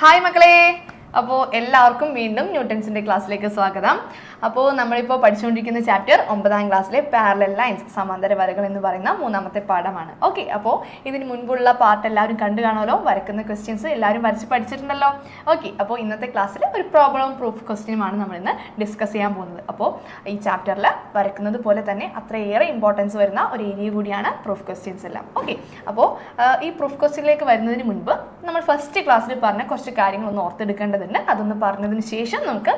Hi മക്കളെ. അപ്പോൾ എല്ലാവർക്കും വീണ്ടും ന്യൂട്ടൻസിന്റെ ക്ലാസ്സിലേക്ക് സ്വാഗതം. അപ്പോൾ നമ്മളിപ്പോൾ പഠിച്ചുകൊണ്ടിരിക്കുന്ന ചാപ്റ്റർ ഒമ്പതാം ക്ലാസ്സിലെ പാരലൽ ലൈൻസ് സമാന്തര വരകൾ എന്ന് പറയുന്ന മൂന്നാമത്തെ പാഠമാണ്. ഓക്കെ അപ്പോൾ ഇതിന് മുൻപുള്ള പാർട്ട് എല്ലാവരും കണ്ടു കാണുമല്ലോ? വരക്കുന്ന ക്വസ്റ്റ്യൻസ് എല്ലാവരും വരച്ച് പഠിച്ചിട്ടുണ്ടല്ലോ? ഓക്കെ അപ്പോൾ ഇന്നത്തെ ക്ലാസ്സിൽ ഒരു പ്രോബ്ലം പ്രൂഫ് ക്വസ്റ്റ്യനുമാണ് നമ്മൾ ഇന്ന് ഡിസ്കസ് ചെയ്യാൻ പോകുന്നത്. അപ്പോൾ ഈ ചാപ്റ്ററിൽ വരക്കുന്നത് പോലെ തന്നെ അത്രയേറെ ഇമ്പോർട്ടൻസ് വരുന്ന ഒരു ഏരിയ കൂടിയാണ് പ്രൂഫ് ക്വസ്റ്റ്യൻസ് എല്ലാം. ഓക്കെ അപ്പോൾ ഈ പ്രൂഫ് ക്വസ്റ്റ്യനിലേക്ക് വരുന്നതിന് മുൻപ് നമ്മൾ ഫസ്റ്റ് ക്ലാസ്സിൽ പറഞ്ഞ കുറച്ച് കാര്യങ്ങളൊന്ന് ഓർത്തെടുക്കേണ്ടതുണ്ട് അതൊന്ന് പറഞ്ഞതിന് ശേഷം നമുക്ക്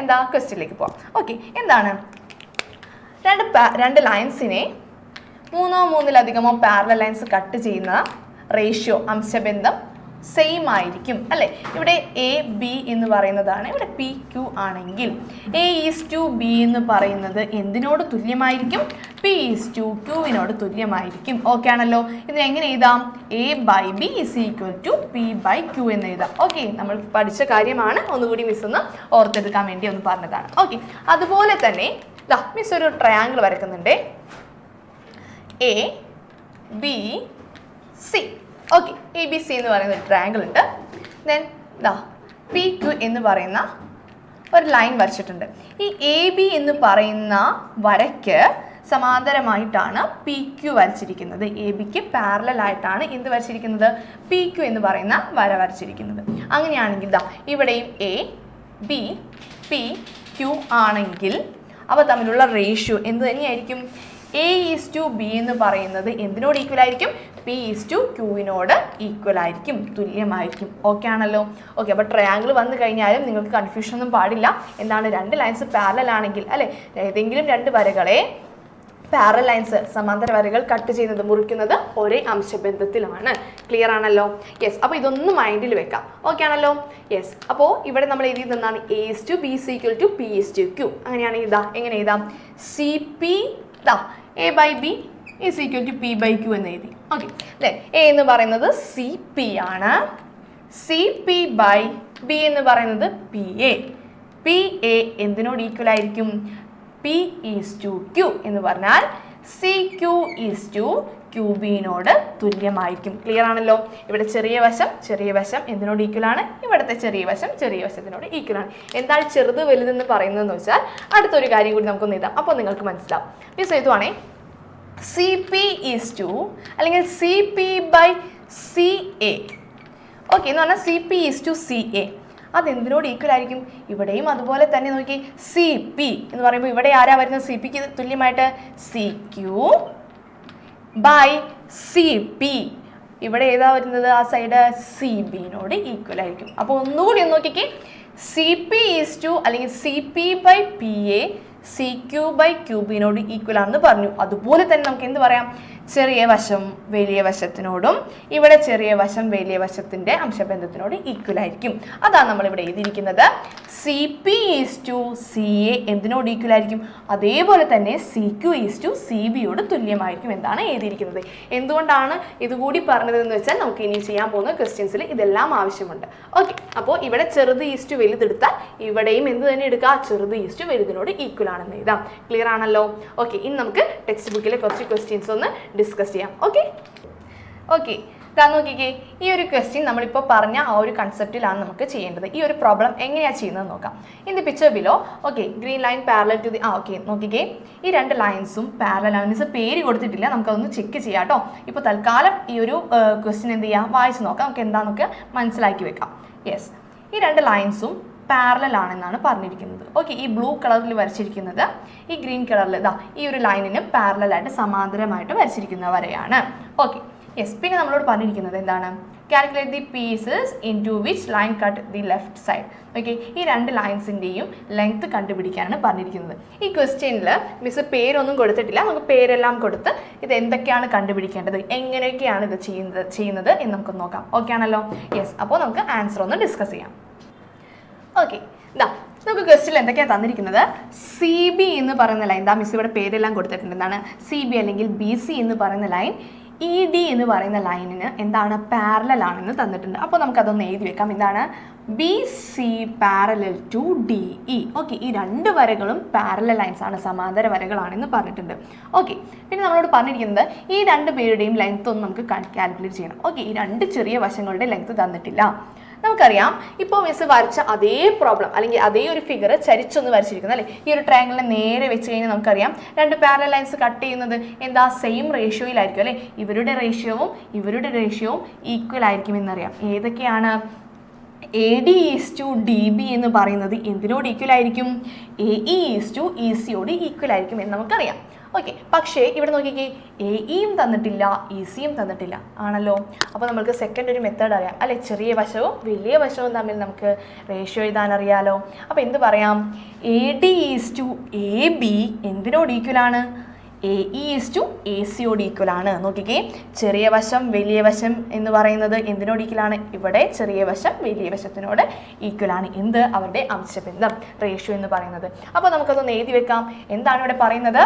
എന്താ ക്വസ്റ്റ്യനിലേക്ക് പോവാം. ഓക്കെ എന്താണ്? രണ്ട് രണ്ട് ലൈൻസിനെ മൂന്നോ മൂന്നിലധികമോ പാരല ലൈൻസ് കട്ട് ചെയ്യുന്ന റേഷ്യോ അംശബന്ധം സെയിം ആയിരിക്കും അല്ലേ? ഇവിടെ എ ബി എന്ന് പറയുന്നതാണ് ഇവിടെ പി ക്യു ആണെങ്കിൽ എ ഈസ് ടു ബി എന്ന് പറയുന്നത് എന്തിനോട് തുല്യമായിരിക്കും? പി ഈസ് ടു ക്യൂവിനോട് തുല്യമായിരിക്കും. ഓക്കെ ആണല്ലോ? ഇത് എങ്ങനെ എഴുതാം? A by B is equal to P by Q എന്ന് എഴുതാം. ഓക്കെ നമ്മൾ പഠിച്ച കാര്യമാണ്. ഒന്നുകൂടി മിസ് ഒന്ന് ഓർത്തെടുക്കാൻ വേണ്ടി ഒന്ന് പറഞ്ഞതാണ്. ഓക്കെ അതുപോലെ തന്നെ മിസ് ഒരു triangle വരക്കുന്നുണ്ട്. A B C okay A B C എന്ന് പറയുന്ന ഒരു ട്രയാങ്കിൾ ഉണ്ട്. ദെൻ ദാ പി ക്യു എന്ന് പറയുന്ന ഒരു ലൈൻ വരച്ചിട്ടുണ്ട്. ഈ എ ബി എന്ന് പറയുന്ന വരയ്ക്ക് സമാന്തരമായിട്ടാണ് പി ക്യു വരച്ചിരിക്കുന്നത്. എ ബിക്ക് പാരലായിട്ടാണ് എന്ത് വരച്ചിരിക്കുന്നത്? പി ക്യു എന്ന് പറയുന്ന വര വരച്ചിരിക്കുന്നത്. അങ്ങനെയാണെങ്കിൽ ദാ ഇവിടെയും എ ബി പി ക്യു ആണെങ്കിൽ അവ തമ്മിലുള്ള റേഷ്യോ എന്ത് തന്നെയായിരിക്കും? എ ഈസ് ടു ബി എന്ന് പറയുന്നത് എന്തിനോട് ഈക്വൽ ആയിരിക്കും? പി ഈസ് ടു ക്യൂവിനോട് ഈക്വൽ ആയിരിക്കും തുല്യമായിരിക്കും. ഓക്കെ ആണല്ലോ? ഓക്കെ അപ്പോൾ ട്രയാങ്കിൾ വന്നു കഴിഞ്ഞാലും നിങ്ങൾക്ക് കൺഫ്യൂഷൻ ഒന്നും പാടില്ല. എന്താണ് രണ്ട് ലൈൻസ് പാരലൽ ആണെങ്കിൽ അല്ലേ? ഏതെങ്കിലും രണ്ട് വരകളെ പാരൽ ലൈൻസ് സമാന്തര വരകൾ കട്ട് ചെയ്യുന്നത് മുറിക്കുന്നത് ഒരേ അംശബന്ധത്തിലാണ്. ക്ലിയർ ആണല്ലോ? യെസ് അപ്പോൾ ഇതൊന്ന് മൈൻഡിൽ വെക്കാം. ഓക്കെ ആണല്ലോ? യെസ് അപ്പോൾ ഇവിടെ നമ്മൾ എഴുതിയത് എന്താണ് A is to B C equal to P is to Q അങ്ങനെയാണെങ്കിൽ ഇതാ എങ്ങനെ എഴുതാം? സി പി ദാ A by B is equal to P by Q എന്ന് എഴുതി. ഓക്കെ എ എന്ന് പറയുന്നത് സി പി ആണ്. സി പി ബൈ ബി എന്ന് പറയുന്നത് പി എ പി എ എന്തിനോട് ഈക്വൽ ആയിരിക്കും? പി ഈസ് ടു ക്യൂ എന്ന് പറഞ്ഞാൽ C Q is to Q ബിനോട് തുല്യമായിരിക്കും. ക്ലിയർ ആണല്ലോ? ഇവിടെ ചെറിയ വശം ചെറിയ വശം എന്തിനോട് ഈക്വൽ ആണ്? ഇവിടുത്തെ ചെറിയ വശം ചെറിയ വശത്തിനോട് ഈക്വൽ ആണ്. എന്താണ് ചെറുത് വലുതെന്ന് പറയുന്നതെന്ന് വെച്ചാൽ അടുത്തൊരു കാര്യം കൂടി നമുക്കൊന്ന് എഴുതാം. അപ്പോൾ നിങ്ങൾക്ക് മനസ്സിലാവും. മിസ് എഴുതുവാണേ? സി പി ഈസ് ടു അല്ലെങ്കിൽ C P by C A okay എന്ന് പറഞ്ഞാൽ C P is to C A അതെന്തിനോട് equal ആയിരിക്കും? ഇവിടെയും അതുപോലെ തന്നെ നോക്കി സി പി എന്ന് പറയുമ്പോൾ ഇവിടെ ആരാ വരുന്നത്? സി പിക്ക് തുല്യമായിട്ട് C Q by C P ഇവിടെ ഏതാ വരുന്നത്? ആ സൈഡ് സി ബിനോട് ഈക്വൽ ആയിരിക്കും. അപ്പോൾ ഒന്നുകൂടി ഒന്ന് നോക്കിക്കേ. സി പി ഈസ് ടു അല്ലെങ്കിൽ C P by P A C Q by ക്യൂബിനോട് equal ആണെന്ന് പറഞ്ഞു. അതുപോലെ തന്നെ നമുക്ക് എന്ത് പറയാം? ചെറിയ വശം വലിയ വശത്തിനോടും ഇവിടെ ചെറിയ വശം വലിയ വശത്തിന്റെ അംശബന്ധത്തിനോട് ഈക്വൽ ആയിരിക്കും. അതാണ് നമ്മൾ ഇവിടെ എഴുതിയിരിക്കുന്നത്. C P is to C A എന്തിനോട് equal ആയിരിക്കും? അതേപോലെ തന്നെ C Q is to C ബിയോട് തുല്യമായിരിക്കും എന്താണ് എഴുതിയിരിക്കുന്നത്. എന്തുകൊണ്ടാണ് ഇതുകൂടി പറഞ്ഞതെന്ന് വെച്ചാൽ നമുക്ക് ഇനി ചെയ്യാൻ പോകുന്ന ക്വസ്റ്റ്യൻസിൽ ഇതെല്ലാം ആവശ്യമുണ്ട്. ഓക്കെ അപ്പോൾ ഇവിടെ ചെറുത് ഈസ് ടു വലുതെടുത്താൽ ഇവിടെയും എന്ത് തന്നെ എടുക്കുക ചെറുത് ഈസ് ടു വലുതിനോട് ഈക്വൽ ആണെന്ന് എഴുതാം. ക്ലിയർ ആണല്ലോ? ഓക്കെ ഇനി നമുക്ക് ടെക്സ്റ്റ് ബുക്കിലെ കുറച്ച് ക്വസ്റ്റ്യൻസ് ഒന്ന് ഡിസ്കസ് ചെയ്യാം. ഓക്കെ ഓക്കെ ഇതാ നോക്കിക്കേ ഈ ഒരു ക്വസ്റ്റ്യൻ നമ്മളിപ്പോൾ പറഞ്ഞ ആ ഒരു കൺസെപ്റ്റിലാണ് നമുക്ക് ചെയ്യേണ്ടത്. ഈ ഒരു പ്രോബ്ലം എങ്ങനെയാണ് ചെയ്യുന്നത് നോക്കാം. In the picture below okay green line parallel to the ah okay നോക്കിക്കേ. ഈ രണ്ട് ലൈൻസും പാരലൽ മീൻസ് പേര് കൊടുത്തിട്ടില്ല. നമുക്കതൊന്ന് ചെക്ക് ചെയ്യാം കേട്ടോ ഇപ്പോൾ തൽക്കാലം ഈ ഒരു ക്വസ്റ്റ്യൻ എന്ത് ചെയ്യാം? വായിച്ച് നോക്കാം. നമുക്ക് എന്താണെന്നൊക്കെ മനസ്സിലാക്കി വെക്കാം. യെസ് ഈ രണ്ട് ലൈൻസും പാരലൽ ആണെന്നാണ് പറഞ്ഞിരിക്കുന്നത്. ഓക്കെ ഈ ബ്ലൂ കളറിൽ വരച്ചിരിക്കുന്നത് ഈ ഗ്രീൻ കളറിൽ ഇതാ ഈ ഒരു ലൈനിന് പാരലലായിട്ട് സമാന്തരമായിട്ട് വരച്ചിരിക്കുന്ന വരെയാണ്. ഓക്കെ യെസ് പിന്നെ നമ്മളോട് പറഞ്ഞിരിക്കുന്നത് എന്താണ്? Calculate the pieces into which line cut the left side okay ഈ രണ്ട് ലൈൻസിന്റെയും ലെങ്ത് കണ്ടുപിടിക്കാനാണ് പറഞ്ഞിരിക്കുന്നത്. ഈ ക്വസ്റ്റ്യനിൽ മിസ് പേരൊന്നും കൊടുത്തിട്ടില്ല നമുക്ക് പേരെല്ലാം കൊടുത്ത് ഇത് എന്തൊക്കെയാണ് കണ്ടുപിടിക്കേണ്ടത് എങ്ങനെയൊക്കെയാണ് ഇത് ചെയ്യുന്നത് ചെയ്യുന്നത് എന്ന് നമുക്ക് നോക്കാം. ഓക്കെ ആണല്ലോ? യെസ് അപ്പോൾ നമുക്ക് ആൻസർ ഒന്ന് ഡിസ്കസ് ചെയ്യാം. ഓക്കെ ഇതാ നമുക്ക് ക്വസ്റ്റിൽ എന്തൊക്കെയാണ് തന്നിരിക്കുന്നത്? സി ബി എന്ന് പറയുന്ന ലൈൻ ദാ മിസ് ഇവിടെ പേരെല്ലാം കൊടുത്തിട്ടുണ്ട് എന്താണ് സി ബി അല്ലെങ്കിൽ ബി സി എന്ന് പറയുന്ന ലൈൻ ഇ ഡി എന്ന് പറയുന്ന ലൈനിന് എന്താണ് പാരലൽ ആണെന്ന് തന്നിട്ടുണ്ട്. അപ്പോൾ നമുക്കതൊന്ന് എഴുതി വെക്കാം. എന്താണ്? B C parallel to D E okay ഈ രണ്ട് വരകളും പാരലൽ ലൈൻസ് ആണ് സമാന്തര വരകളാണെന്ന് പറഞ്ഞിട്ടുണ്ട്. ഓക്കെ പിന്നെ നമ്മളോട് പറഞ്ഞിരിക്കുന്നത് ഈ രണ്ട് പേരുടെയും ലെങ്ത് ഒന്ന് നമുക്ക് കാൽക്കുലേറ്റ് ചെയ്യണം. ഓക്കെ ഈ രണ്ട് ചെറിയ വശങ്ങളുടെ ലെങ്ത് തന്നിട്ടില്ല. നമുക്കറിയാം ഇപ്പോൾ മിസ് വരച്ച അതേ പ്രോബ്ലം അല്ലെങ്കിൽ അതേ ഒരു ഫിഗർ ചരിച്ചൊന്ന് വരച്ചിരിക്കുന്നത് അല്ലേ? ഈ ഒരു ട്രയാങ്കിളിനെ നേരെ വെച്ച് കഴിഞ്ഞാൽ നമുക്കറിയാം രണ്ട് പാരൽ ലൈൻസ് കട്ട് ചെയ്യുന്നത് എന്താ? സെയിം റേഷ്യോയിലായിരിക്കും അല്ലേ? ഇവരുടെ റേഷ്യോവും ഇവരുടെ റേഷ്യോവും ഈക്വൽ ആയിരിക്കും എന്നറിയാം. ഏതൊക്കെയാണ്? A D is to D B എന്ന് പറയുന്നത് എന്തിനോട് ഈക്വൽ ആയിരിക്കും? A E is to E സിയോട് equal ആയിരിക്കും എന്ന് നമുക്കറിയാം. ഓക്കെ പക്ഷേ ഇവിടെ നോക്കിക്കേ എ ഇയും തന്നിട്ടില്ല ഇ സിയും തന്നിട്ടില്ല. ആണല്ലോ? അപ്പോൾ നമുക്ക് സെക്കൻഡ് ഒരു മെത്തേഡ് അറിയാം. അല്ലെ? ചെറിയ വശവും വലിയ വശവും തമ്മിൽ നമുക്ക് റേഷ്യോ എഴുതാൻ അറിയാലോ. അപ്പോൾ എന്ത് പറയാം? A D is to A B എന്തിനോട് equal ആണ്? എ ഈസ് ടു എ സിയോട് ഈക്വൽ ആണ്. നോക്കിക്കേ ചെറിയ വശം വലിയ വശം എന്ന് പറയുന്നത് എന്തിനോട് ഈക്വൽ ആണ്? ഇവിടെ ചെറിയ വശം വലിയ വശത്തിനോട് ഈക്വൽ ആണ്. എന്ത്? അവരുടെ അംശബന്ധം റേഷ്യോ എന്ന് പറയുന്നത്. അപ്പോൾ നമുക്കതൊന്ന് എഴുതി വെക്കാം. എന്താണ് ഇവിടെ പറയുന്നത്?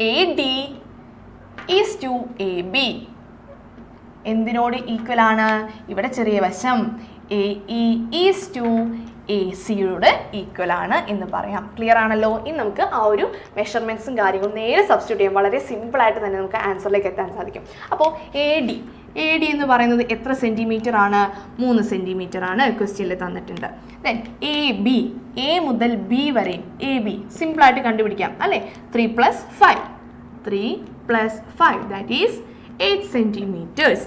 A D is to A B എന്തിനോട് equal ആണ്? ഇവിടെ ചെറിയ വശം. A E is to A സിയുടെ ഈക്വൽ ആണ് എന്ന് പറയാം. ക്ലിയർ ആണല്ലോ? ഇനി നമുക്ക് ആ ഒരു മെഷർമെന്റ്സും കാര്യങ്ങളും നേരെ സബ്സ്റ്റിറ്റ്യൂട്ട് ചെയ്യാം. വളരെ സിമ്പിൾ ആയിട്ട് തന്നെ നമുക്ക് ആൻസറിലേക്ക് എത്താൻ സാധിക്കും. അപ്പോൾ എ ഡി എ ഡി എന്ന് പറയുന്നത് എത്ര സെന്റിമീറ്റർ ആണ്? മൂന്ന് സെന്റിമീറ്റർ ആണ്. ക്വസ്റ്റ്യനിൽ തന്നിട്ടുണ്ട്. ദെൻ എ ബി എ മുതൽ ബി വരെ. എ ബി സിമ്പിളായിട്ട് കണ്ടുപിടിക്കാം. അല്ലേ? Three plus five three plus five that is eight centimetres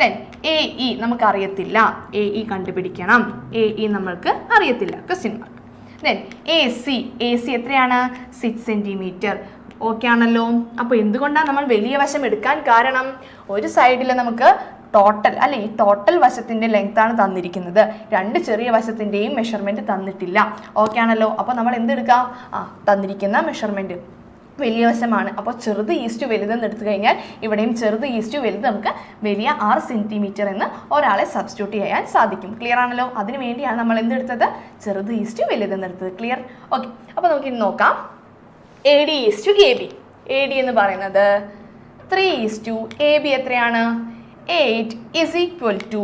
then A E നമുക്കറിയത്തില്ല എ ഇ കണ്ടുപിടിക്കണം. എ ഇ നമ്മൾക്ക് അറിയത്തില്ല. Question mark then A C A C എത്രയാണ്? സിക്സ് സെന്റിമീറ്റർ ഓക്കെ ആണല്ലോ. അപ്പോൾ എന്തുകൊണ്ടാണ് നമ്മൾ വലിയ വശം എടുക്കാൻ കാരണം? ഒരു സൈഡിൽ നമുക്ക് ടോട്ടൽ അല്ലെ ഈ ടോട്ടൽ വശത്തിന്റെ ലെങ്ത് ആണ് തന്നിരിക്കുന്നത്. രണ്ട് ചെറിയ വശത്തിന്റെയും മെഷർമെന്റ് തന്നിട്ടില്ല. ഓക്കെ ആണല്ലോ? അപ്പോൾ നമ്മൾ എന്തെടുക്കാം ആ തന്നിരിക്കുന്ന മെഷർമെന്റ് വലിയ വശമാണ്. അപ്പോൾ ചെറുത് ഈസ്റ്റ് വലുതെന്ന് എടുത്തു കഴിഞ്ഞാൽ ഇവിടെയും ചെറുത് ഈസ്റ്റ് വലുത് നമുക്ക് വലിയ ആറ് സെന്റിമീറ്റർ എന്ന് ഒരാളെ സബ്സ്റ്റിറ്റ്യൂട്ട് ചെയ്യാൻ സാധിക്കും. ക്ലിയർ ആണല്ലോ? അതിന് വേണ്ടിയാണ് നമ്മൾ എന്തെടുത്തത് ചെറുത് ഈസ്റ്റ് വലുതെന്ന് എടുത്തത്. ക്ലിയർ ഓക്കെ അപ്പോൾ നമുക്ക് ഇനി നോക്കാം. A D is to A B A D എന്ന് പറയുന്നത് three is to A B എത്രയാണ്? Eight is equal to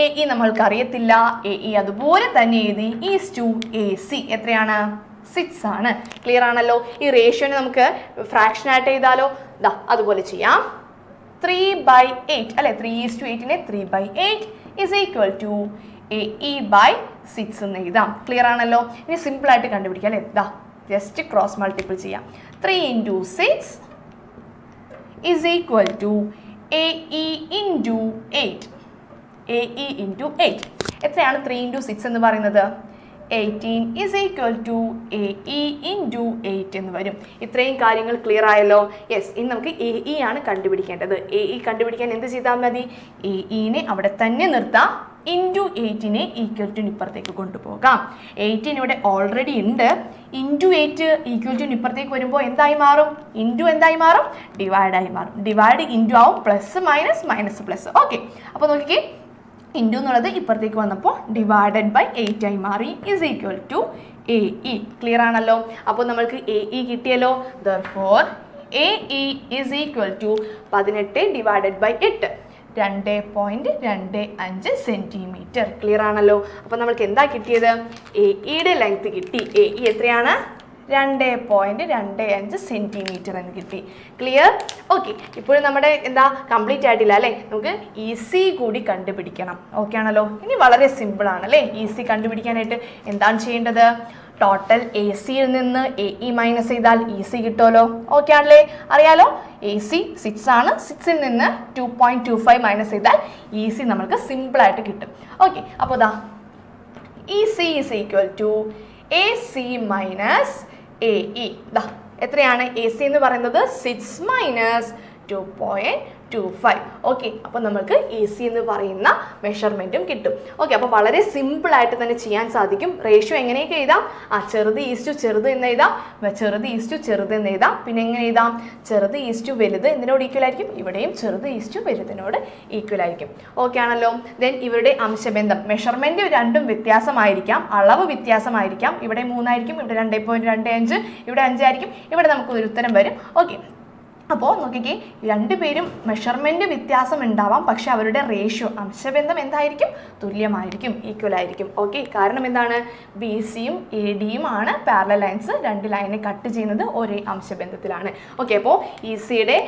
A E നമ്മൾക്ക് അറിയത്തില്ല എ ഇ അതുപോലെ തന്നെ എഴുതി ഈസ് ടു എ സി എത്രയാണ്? സിക്സ് ആണ്. ക്ലിയർ ആണല്ലോ? ഈ റേഷ്യോനെ നമുക്ക് ഫ്രാക്ഷൻ ആയിട്ട് എഴുതാലോ. ദാ അതുപോലെ ചെയ്യാം. ത്രീ ബൈ എയ്റ്റ് അല്ലെ? Three is to എയ്റ്റിനെ three by eight is equal to A E by six എന്ന് എഴുതാം. ക്ലിയർ ആണല്ലോ? ഇനി സിമ്പിൾ ആയിട്ട് കണ്ടുപിടിക്കാം അല്ലേ? ദാ ജസ്റ്റ് ക്രോസ് മൾട്ടിപ്പിൾ ചെയ്യാം. Three into six is equal to A E into eight A E into eight എത്രയാണ് ത്രീ ഇന്റു സിക്സ് എന്ന് പറയുന്നത്? Eighteen is equal to A E into eight എന്ന് വരും. ഇത്രയും കാര്യങ്ങൾ ക്ലിയർ ആയല്ലോ? യെസ് ഇനി നമുക്ക് എ ഇ ആണ് കണ്ടുപിടിക്കേണ്ടത്. എ ഇ കണ്ടുപിടിക്കാൻ എന്ത് ചെയ്താൽ മതി? എ ഇനെ അവിടെ തന്നെ നിർത്താം. ഇന്റു എയ്റ്റിനെ ഈക്വൽ ടു ഇപ്പുറത്തേക്ക് കൊണ്ടുപോകാം. എയ്റ്റീൻ ഇവിടെ ഓൾറെഡി ഉണ്ട്. ഇന്റു എയ്റ്റ് ഈക്വൽ ടു ഇപ്പുറത്തേക്ക് വരുമ്പോൾ എന്തായി മാറും? ഇന്റു എന്തായി മാറും? ഡിവൈഡായി മാറും. ഡിവൈഡ് ഇന്റു ആവും. Plus minus minus plus okay അപ്പോൾ നോക്കിക്കേ. ഇന്റു എന്നുള്ളത് ഇപ്പുറത്തേക്ക് വന്നപ്പോൾ ഡിവൈഡഡ് ബൈ എയ്റ്റ് ആയി മാറി. Is equal to A E clear ആണല്ലോ? അപ്പോൾ നമ്മൾക്ക് എ ഇ കിട്ടിയല്ലോ. Therefore A E is equal to പതിനെട്ട് ഡിവൈഡഡ് ബൈ എട്ട്. രണ്ട് പോയിന്റ് രണ്ട് അഞ്ച് സെന്റിമീറ്റർ ക്ലിയർ ആണല്ലോ? അപ്പോൾ നമ്മൾക്ക് എന്താ കിട്ടിയത്? എ ഇയുടെ ലെങ്ത് കിട്ടി. എ ഇ എത്രയാണ്? രണ്ട് പോയിന്റ് രണ്ട് അഞ്ച് സെന്റിമീറ്റർ എന്ന് കിട്ടി. ക്ലിയർ ഓക്കെ ഇപ്പോഴും നമ്മുടെ എന്താ കംപ്ലീറ്റ് ആയിട്ടില്ല അല്ലേ? നമുക്ക് ഈസി കൂടി കണ്ടുപിടിക്കണം. ഓക്കെ ആണല്ലോ? ഇനി വളരെ സിമ്പിൾ ആണ് അല്ലേ? ഈസി കണ്ടുപിടിക്കാനായിട്ട് എന്താണ് ചെയ്യേണ്ടത്? ടോട്ടൽ എ സിയിൽ നിന്ന് എ ഇ മൈനസ് ചെയ്താൽ ഇ സി കിട്ടുമല്ലോ. ഓക്കെ ആണല്ലേ? അറിയാലോ? എ സി സിക്സ് ആണ്. സിക്സിൽ നിന്ന് two point two five minus ചെയ്താൽ ഇ സി നമ്മൾക്ക് സിമ്പിളായിട്ട് കിട്ടും. ഓക്കെ അപ്പോൾ ഇതാ E C is equal to A C minus A E ദാ എത്രയാണ് എ സി എന്ന് പറയുന്നത്? Six minus two point two five okay അപ്പോൾ നമുക്ക് എ സി എന്ന് പറയുന്ന മെഷർമെന്റും കിട്ടും. ഓക്കെ അപ്പോൾ വളരെ സിമ്പിളായിട്ട് തന്നെ ചെയ്യാൻ സാധിക്കും. റേഷ്യോ എങ്ങനെയൊക്കെ എഴുതാം? ആ ചെറുത് ഈസ് ടു ചെറുത് എന്ന് എഴുതാം. ചെറുത് ഈസ് ടു ചെറുത് എന്ന് എഴുതാം. പിന്നെ എങ്ങനെ എഴുതാം? ചെറുത് ഈസ് ടു വലുത് എന്തിനോട് ഈക്വൽ ആയിരിക്കും. ഇവിടെയും ചെറുത് ഈസ് ടു വലുതിനോട് ഈക്വൽ ആയിരിക്കും. ഓക്കെ ആണല്ലോ? ദെൻ ഇവരുടെ അംശബന്ധം. മെഷർമെന്റ് രണ്ടും വ്യത്യാസമായിരിക്കാം. അളവ് വ്യത്യാസമായിരിക്കാം. ഇവിടെ മൂന്നായിരിക്കും. ഇവിടെ രണ്ട് പോയിന്റ് രണ്ട് അഞ്ച്. ഇവിടെ അഞ്ചായിരിക്കും. ഇവിടെ നമുക്ക് ഒരു ഉത്തരം വരും. ഓക്കെ അപ്പോൾ നോക്കിക്കേ രണ്ടുപേരും മെഷർമെന്റ് വ്യത്യാസം ഉണ്ടാവാം പക്ഷേ അവരുടെ റേഷ്യോ അംശബന്ധം എന്തായിരിക്കും? തുല്യമായിരിക്കും ഈക്വൽ ആയിരിക്കും. ഓക്കെ കാരണം എന്താണ്? ബി സിയും എ ഡിയും ആണ് പാരല ലൈൻസ് രണ്ട് ലൈനെ കട്ട് ചെയ്യുന്നത് ഒരേ അംശബന്ധത്തിലാണ്. ഓക്കെ അപ്പോൾ ഇ സിയുടെ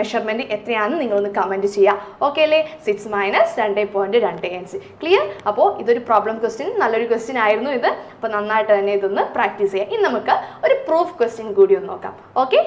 മെഷർമെന്റ് എത്രയാണെന്ന് നിങ്ങളൊന്ന് കമന്റ് ചെയ്യുക ഓക്കെ അല്ലേ? സിക്സ് മൈനസ് രണ്ട് പോയിന്റ് രണ്ട് അഞ്ച് ക്ലിയർ അപ്പോൾ ഇതൊരു പ്രോബ്ലം ക്വസ്റ്റ്യൻ നല്ലൊരു ക്വസ്റ്റ്യൻ ആയിരുന്നു ഇത്. അപ്പോൾ നന്നായിട്ട് തന്നെ ഇതൊന്ന് പ്രാക്ടീസ് ചെയ്യാം. ഇനി നമുക്ക് ഒരു പ്രൂഫ് ക്വസ്റ്റ്യൻ കൂടി ഒന്ന് നോക്കാം. ഓക്കെ